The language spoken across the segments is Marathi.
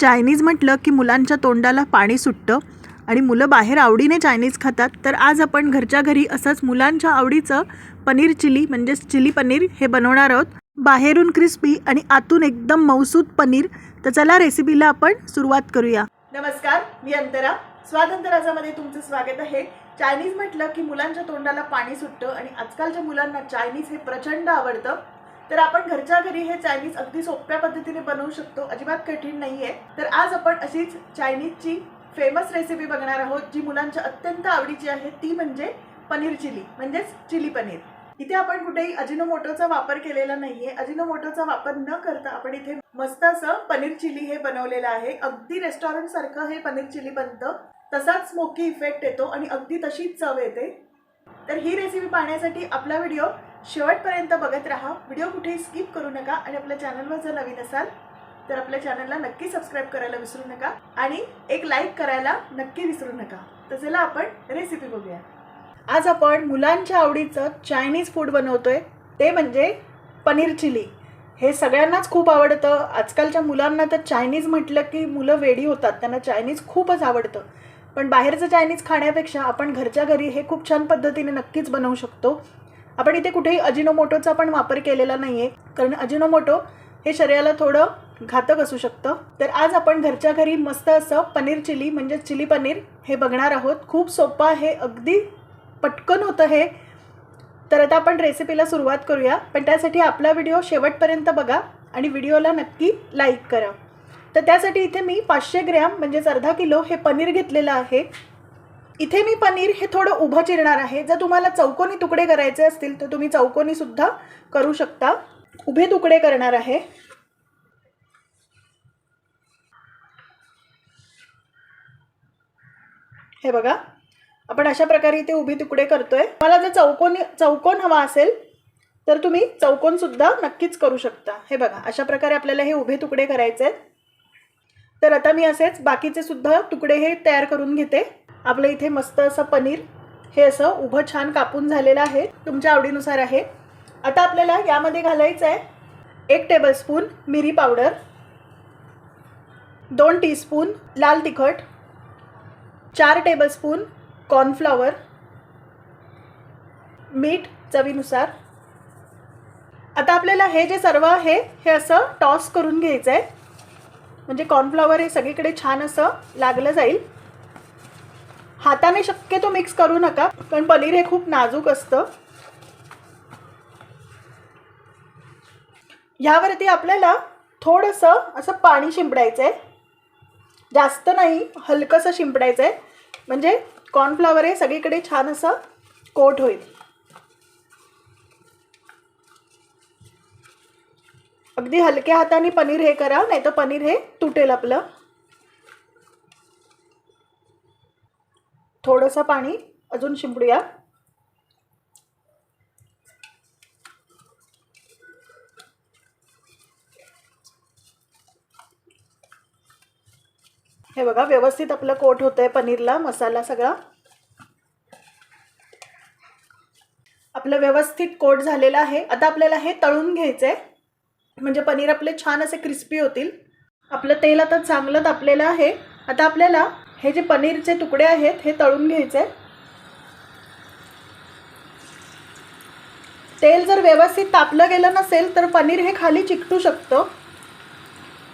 चायनीज म्हटलं की मुलांच्या तोंडाला पाणी सुटतं आणि मुलं बाहेर आवडीने चायनीज खातात. तर आज आपण घरच्या घरी असंच मुलांच्या आवडीचं पनीर चिली म्हणजेच चिली पनीर हे बनवणार आहोत. बाहेरून क्रिस्पी आणि आतून एकदम मौसूद पनीर. तर चला रेसिपीला आपण सुरुवात करूया. नमस्कार मी अंतरा. स्वातंत्र्यामध्ये तुमचं स्वागत आहे. चायनीज म्हटलं की मुलांच्या तोंडाला पाणी सुटतं आणि आजकालच्या मुलांना चायनीज हे प्रचंड आवडतं. तर आपण घरच्या घरी हे चायनीज अगदी सोप्या पद्धतीने बनवू शकतो. अजिबात कठीण नाही आहे तर आज आपण अशीच चायनीजची फेमस रेसिपी बघणार आहोत जी मुलांच्या अत्यंत आवडीची आहे. ती म्हणजे पनीर चिली म्हणजेच चिली पनीर. इथे आपण कुठेही अजिनोमोटोचा वापर केलेला नाहीये. अजिनोमोटोचा वापर न करता आपण इथे मस्त असं पनीर चिली हे बनवलेलं आहे. अगदी रेस्टॉरंट सारखं हे पनीर चिली बनतं. तसाच स्मोकी इफेक्ट येतो आणि अगदी तशीच चव येते. तर ही रेसिपी पाहण्यासाठी आपला व्हिडिओ शेवटपर्यंत बघत राहा. व्हिडिओ कुठेही स्किप करू नका आणि आपल्या चॅनलवर जर नवीन असाल तर आपल्या चॅनलला नक्की सबस्क्राईब करायला विसरू नका आणि एक लाईक करायला नक्की विसरू नका. तर चला आपण रेसिपी बघूया. आज आपण मुलांच्या आवडीचं चायनीज फूड बनवतोय. ते म्हणजे पनीर चिली. हे सगळ्यांनाच खूप आवडतं. आजकालच्या मुलांना तर चायनीज म्हटलं की मुलं वेडी होतात. त्यांना चायनीज खूपच आवडतं. पण बाहेरचं चायनीज खाण्यापेक्षा आपण घरच्या घरी हे खूप छान पद्धतीने नक्कीच बनवू शकतो. आपण इथे कुठेही अजिनोमोटोचा पण वापर केलेला नाही आहे कारण अजिनोमोटो हे शरीराला थोडं घातक असू शकतं. तर आज आपण घरच्या घरी मस्त असं पनीर चिली म्हणजे चिली पनीर हे बघणार आहोत. खूप सोपं आहे अगदी पटकन होतं हे. तर आता आपण रेसिपीला सुरुवात करूया. पण त्यासाठी आपला व्हिडिओ शेवटपर्यंत बघा आणि व्हिडिओला नक्की लाईक करा. तर त्यासाठी इथे मी पाचशे ग्रॅम म्हणजेच अर्धा किलो हे पनीर घेतलेलं आहे. इथे मी पनीर हे थोडं उभं चिरणार आहे. जर तुम्हाला चौकोनी तुकडे करायचे असतील तर तुम्ही चौकोनीसुद्धा करू शकता. उभे तुकडे करणार आहे. हे बघा आपण अशा प्रकारे इथे उभे तुकडे करतोय. मला जर चौकोनी चौकोन हवा असेल तर तुम्ही चौकोनसुद्धा नक्कीच करू शकता. हे बघा अशा प्रकारे आपल्याला हे उभे तुकडे करायचे आहेत. तर आता मी असेच बाकीचे सुद्धा तुकडे हे तयार करून घेते. आपलं इथे मस्त असं पनीर हे असं उभं छान कापून झालेलं आहे तुमच्या आवडीनुसार आहे. आता आपल्याला यामध्ये घालायचं आहे एक टेबलस्पून मिरी पावडर दोन टीस्पून लाल तिखट चार टेबलस्पून कॉर्नफ्लॉवर मीठ चवीनुसार. आता आपल्याला हे जे सर्व आहे हे असं टॉस करून घ्यायचं आहे म्हणजे कॉर्नफ्लॉवर हे सगळीकडे छान असं लागलं जाईल. हाताने शक्यतो मिक्स करू नका कारण पनीर हे खूप नाजूक असतं. ह्यावरती आपल्याला थोडंसं असं पाणी शिंपडायचं आहे जास्त नाही हलकंसं शिंपडायचं आहे म्हणजे कॉर्नफ्लॉवर हे सगळीकडे छान असं कोट होईल. अगदी हलक्या हाताने पनीर हे करा नाही तर पनीर हे तुटेल आपलं. थोडंसं पाणी अजून शिंपडूया. हे बघा व्यवस्थित आपलं कोट होतं आहे पनीरला मसाला सगळा. आपलं व्यवस्थित कोट झालेलं आहे. आता आपल्याला हे तळून घ्यायचं आहे म्हणजे पनीर आपले छान असे क्रिस्पी होतील. आपलं तेल आता चांगलं तापलेलं आहे. आता आपल्याला हे जे पनीरचे तुकडे आहेत हे तळून घ्यायचे. तेल जर व्यवस्थित तापलं गेलं नसेल तर पनीर हे खाली चिकटू शकतं.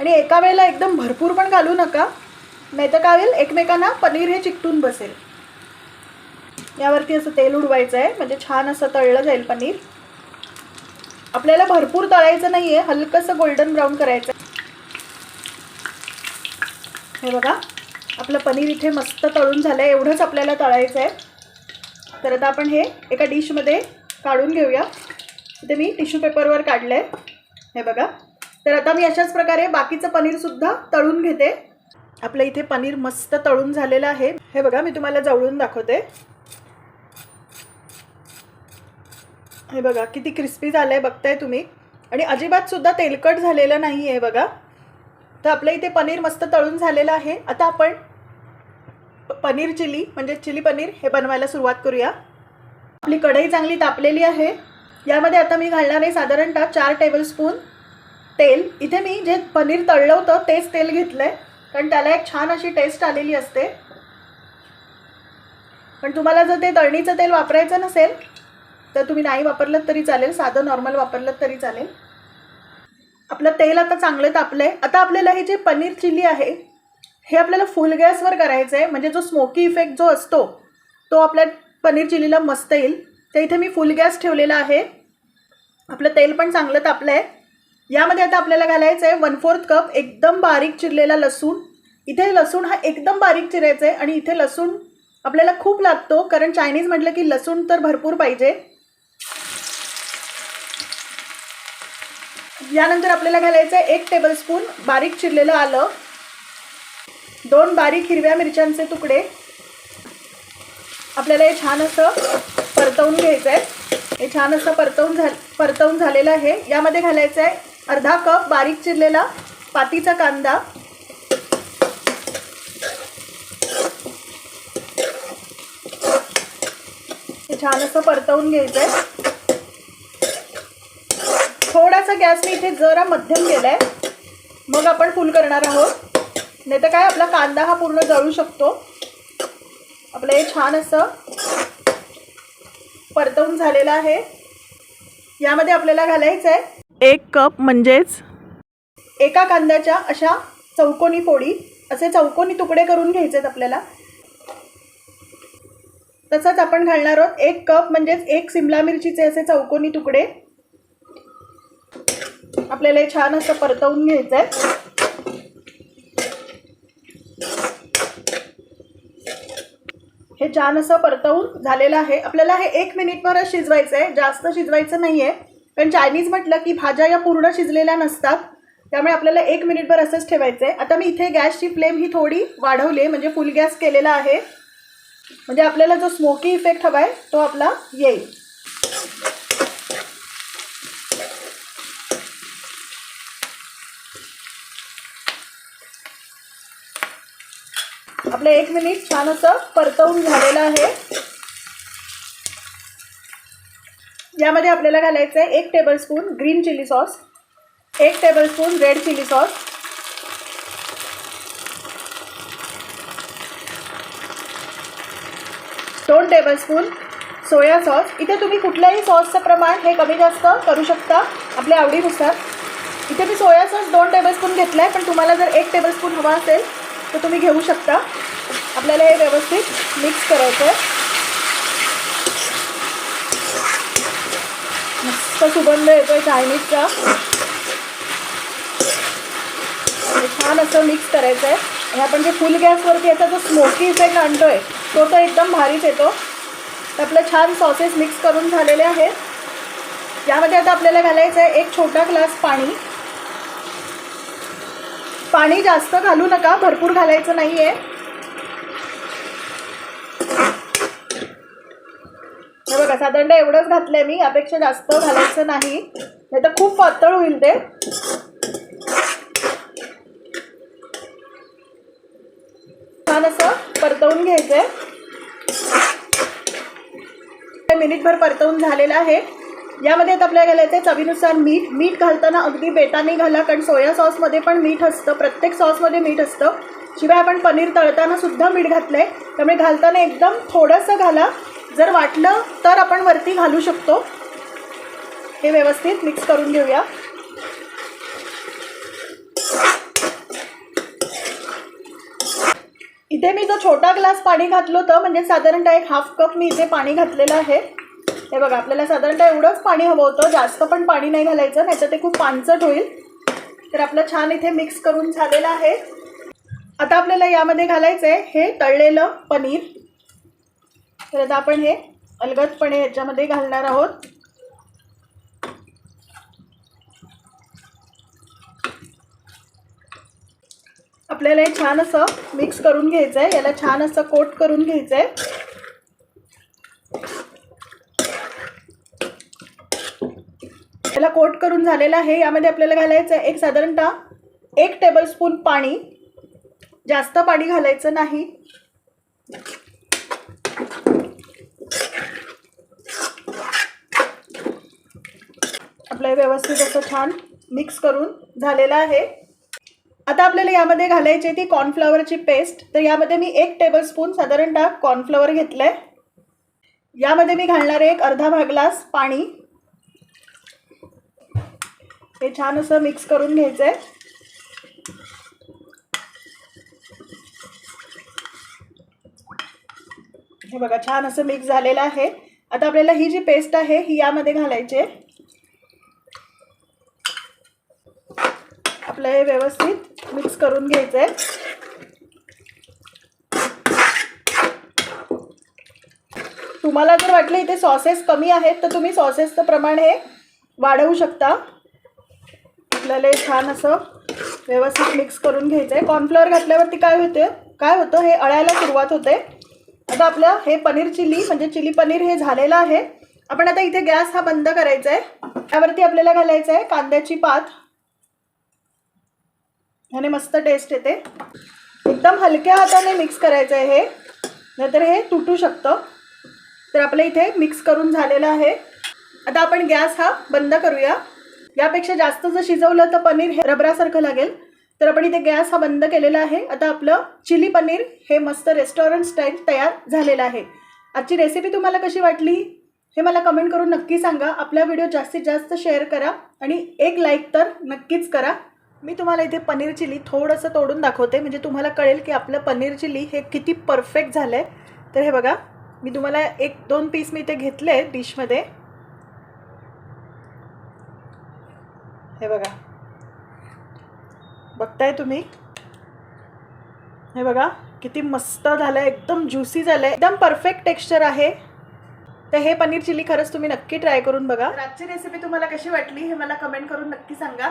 आणि एका वेळेला एकदम भरपूर पण घालू नका. नाही तर काय होईल एकमेकांना पनीर हे चिकटून बसेल. यावरती असं तेल उडवायचं आहे म्हणजे छान असं तळलं जाईल पनीर. आपल्याला भरपूर तळायचं नाही आहे हलकंसं गोल्डन ब्राऊन करायचं हे बघा. आपलं पनीर इथे मस्त तळून झालं आहे एवढंच आपल्याला तळायचं आहे तर आता आपण हे एका डिशमध्ये काढून घेऊया. इथे मी टिश्यू पेपरवर काढलं आहे हे बघा. तर आता मी अशाच प्रकारे बाकीचं पनीरसुद्धा तळून घेते. आपलं इथे पनीर मस्त तळून झालेलं आहे. हे बघा मी तुम्हाला जवळून दाखवते. हे बघा किती क्रिस्पी झालं आहे बघताय तुम्ही. आणि अजिबातसुद्धा तेलकट झालेलं नाही आहे बघा. तर आपलं इथे पनीर मस्त तळून झालेलं आहे. आता आपण पनीर चिली म्हणजे चिली पनीर हे बनवायला सुरुवात करूया. आपली कढई चांगली तापलेली आहे. यामध्ये आता मी घालणार आहे साधारणतः चार टेबलस्पून तेल. इथे मी जे पनीर तळलं होतं तेच तेल घेतलं आहे कारण त्याला एक छान अशी टेस्ट आलेली असते. पण तुम्हाला जर ते तळणीचं तेल वापरायचं नसेल तर तुम्ही नाही वापरलं तरी चालेल. साधं नॉर्मल वापरलं तरी चालेल. आपलं तेल आता चांगलं तापलं आहे आता आपल्याला हे जे पनीर चिली आहे हे आपल्याला फुल गॅसवर करायचं आहे म्हणजे जो स्मोकी इफेक्ट जो असतो तो आपल्या पनीर चिलीला मस्त येईल. तर इथे मी फुल गॅस ठेवलेला आहे. आपलं तेल पण चांगलं तापलं आहे यामध्ये आता आपल्याला घालायचं आहे वन फोर्थ कप एकदम बारीक चिरलेला लसूण. इथे लसूण हा एकदम बारीक चिरायचा आहे आणि इथे लसूण आपल्याला खूप लागतो कारण चायनीज म्हटलं की लसूण तर भरपूर पाहिजे. यानंतर आपल्याला घालायचं आहे एक टेबलस्पून बारीक चिरलेलं आलं. दोन बारीक हिरव्या मिरच्यांचे तुकडे. आपल्याला हे छान असं परतवून घ्यायचं आहे हे छान असं परतवून झा परतवून झालेलं आहे. यामध्ये घालायचं आहे अर्धा कप बारीक चिरलेला पातीचा कांदा. हे छान असं परतवून घ्यायचं आहे थोडासा गॅस मी इथे जरा मध्यम केलाय. मग आपण फुल करणार आहोत. नाही तर काय आपला कांदा हा पूर्ण जळू शकतो. आपलं हे छान असं परतवून झालेलं आहे. यामध्ये आपल्याला घालायचं आहे एक कप म्हणजेच एका कांद्याच्या अशा चौकोनी फोडी असे चौकोनी तुकडे करून घ्यायचे आहेत आपल्याला. तसंच आपण घालणार आहोत एक कप म्हणजेच एक सिमला मिरचीचे असे चौकोनी तुकडे. आपल्याला हे छान असं परतवून घ्यायचं आहे हे छान असं परतवून झालेलं आहे. आपल्याला हे एक मिनिटभरच शिजवायचं आहे जास्त शिजवायचं नाही आहे कारण चायनीज म्हटलं की भाज्या या पूर्ण शिजलेल्या नसतात. त्यामुळे आपल्याला एक मिनिटभर असंच ठेवायचं आहे आता मी इथे गॅसची फ्लेम ही थोडी वाढवली आहे म्हणजे फुल गॅस केलेला आहे. म्हणजे आपल्याला जो स्मोकी इफेक्ट हवा आहे तो आपला येईल. आपलं एक मिनिट छान असं परतवून झालेलं आहे. यामध्ये आपल्याला घालायचं आहे एक टेबलस्पून ग्रीन चिली सॉस एक टेबलस्पून रेड चिली सॉस दोन टेबलस्पून सोया सॉस इथे तुम्ही कुठल्याही सॉसचं प्रमाण हे कमी जास्त करू शकता आपल्या आवडीनुसार. इथे मी सोया सॉस दोन टेबलस्पून घेतला आहे पण तुम्हाला जर एक टेबलस्पून हवा असेल तर तुम्ही घेऊ शकता. आपल्याला हे व्यवस्थित मिक्स करायचं आहे मस्त सुगंध येतोय चायनीजचा छान असं मिक्स करायचं आहे आणि आपण जे फुल गॅसवरती याचा जो स्मोकी इफेक्ट आणतोय तो तर एकदम भारीच येतो. तर आपलं छान सॉसेस मिक्स करून झालेले आहेत. यामध्ये आता आपल्याला घालायचं आहे एक छोटा ग्लास पाणी. पाणी जास्त घालू नका भरपूर घालायचं नाही आहे हे बघा साधारण एवढंच घातलंय मी. यापेक्षा जास्त घालायचं नाही. नाही तर खूप पातळ होईल ते. छान असं परतवून घ्यायचं आहे मिनिटभर परतवून झालेलं आहे. यामध्ये आता आपल्याला घालायचं आहे चवीनुसार मीठ. मीठ घालताना अगदी बेटाने घाला कारण सोया सॉसमध्ये पण मीठ असतं. प्रत्येक सॉसमध्ये मीठ असतं. शिवाय आपण पनीर तळताना सुद्धा मीठ घातलं आहे त्यामुळे घालताना एकदम थोडंसं घाला. जर वाटलं तर आपण वरती घालू शकतो. हे व्यवस्थित मिक्स करून घेऊया. इथे मी जो छोटा ग्लास पाणी घातलं होतं म्हणजे साधारणतः एक हाफ कप मी इथे पाणी घातलेलं आहे. हे बघा आपल्याला साधारणतः एवढंच पाणी हवं होतं जास्त पण पाणी नाही घालायचं नाही ते खूप पानचट होईल. तर आपलं छान इथे मिक्स करून झालेलं आहे. आता आपल्याला यामध्ये घालायचं आहे हे तळलेलं पनीर. तर आता आपण हे अलगदपणे याच्यामध्ये घालणार आहोत. आपल्याला हे छान असं मिक्स करून घ्यायचं आहे याला छान असं कोट करून घ्यायचं आहे याला कोट करून झालेलं आहे. यामध्ये आपल्याला घालायचं आहे एक साधारणतः एक टेबलस्पून पाणी. जास्त पाणी घालायचं नाही. हे व्यवस्थित असं छान मिक्स करून झालेलं आहे. आता आपल्याला यामध्ये घालायची आहे ती कॉर्नफ्लॉवरची पेस्ट तर यामध्ये मी एक टेबलस्पून साधारणतः कॉर्नफ्लॉवर घेतलं आहे यामध्ये मी घालणार एक अर्धा भाग ग्लास पाणी. हे छान असं मिक्स करून घ्यायचं आहे हे बघा छान असं मिक्स झालेलं आहे. आता आपल्याला ही जी पेस्ट आहे ही यामध्ये घालायची आहे. आपलं हे व्यवस्थित मिक्स करून घ्यायचं आहे तुम्हाला जर वाटलं इथे सॉसेस कमी आहेत तर तुम्ही सॉसेसचं प्रमाण हे वाढवू शकता. आपल्याला हे छान असं व्यवस्थित मिक्स करून घ्यायचं आहे कॉर्नफ्लॉवर घातल्यावरती काय होते काय होतं हे अळायला सुरुवात होते. आता आपलं हे पनीर चिली म्हणजे चिली पनीर हे झालेलं आहे. आपण आता इथे गॅस हा बंद करायचा आहे त्यावरती आपल्याला घालायचं आहे कांद्याची पात. ह्याने मस्त टेस्ट येते. एकदम हलक्या हाताने मिक्स करायचं आहे हे. नाहीतर हे तुटू शकतं. तर आपलं इथे मिक्स करून झालेलं आहे. आता आपण गॅस हा बंद करूया. यापेक्षा जास्त जर शिजवलं तर पनीर हे रबरासारखं लागेल. तर आपण इथे गॅस हा बंद केलेला आहे. आता आपलं चिली पनीर हे मस्त रेस्टॉरंट स्टाईल तयार झालेलं आहे. आजची रेसिपी तुम्हाला कशी वाटली? हे मला कमेंट करून नक्की सांगा. आपला व्हिडिओ जास्तीत जास्त शेअर करा आणि एक लाईक तर नक्कीच करा. मी तुम्हाला इथे पनीर चिली थोडंसं तोडून दाखवते. म्हणजे तुम्हाला कळेल की आपलं पनीर चिली हे किती परफेक्ट झालं आहे तर हे बघा मी तुम्हाला एक दोन पीस मी इथे घेतले डिशमध्ये. हे बघा. बघताय तुम्ही? हे बघा किती मस्त झालं आहे एकदम ज्युसी झालं आहे एकदम परफेक्ट टेक्स्चर आहे. तर हे पनीर चिली खरंच तुम्ही नक्की ट्राय करून बघा. आजची रेसिपी तुम्हाला कशी वाटली हे मला कमेंट करून नक्की सांगा.